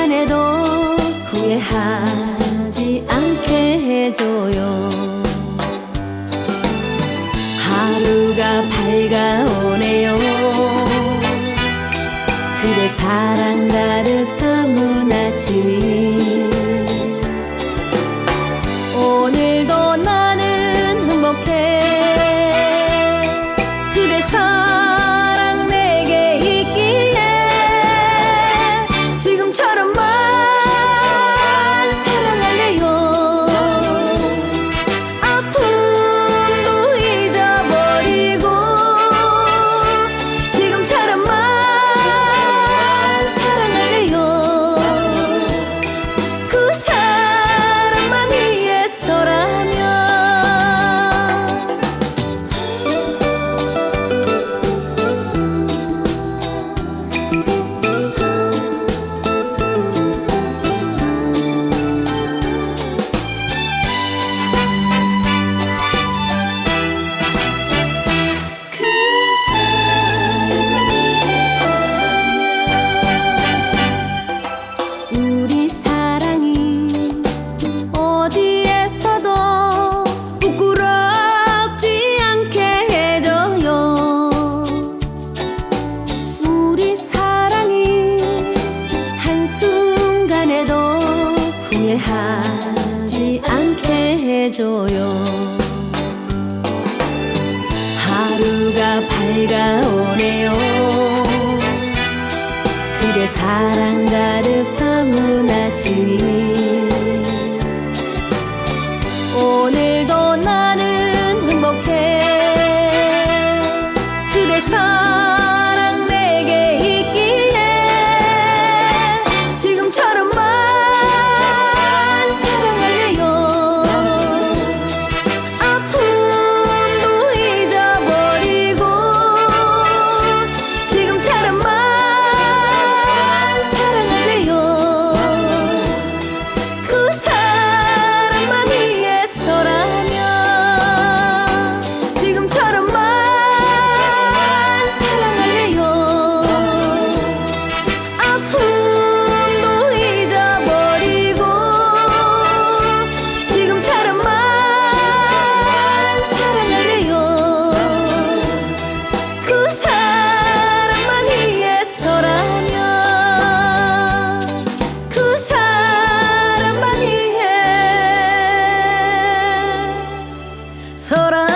안 해도 후회하지 않게 해줘요. 하루가 밝아오네요. 그대 사랑 가득한 눈 아침 우리 사랑이 어디에서도 부끄럽지 않게 해줘요. 우리 사랑이 한순간에도 후회하지 않게 해줘요. 하루가 밝아오네요 이래 사랑 가득 담은 아침이. 오늘도 나 사랑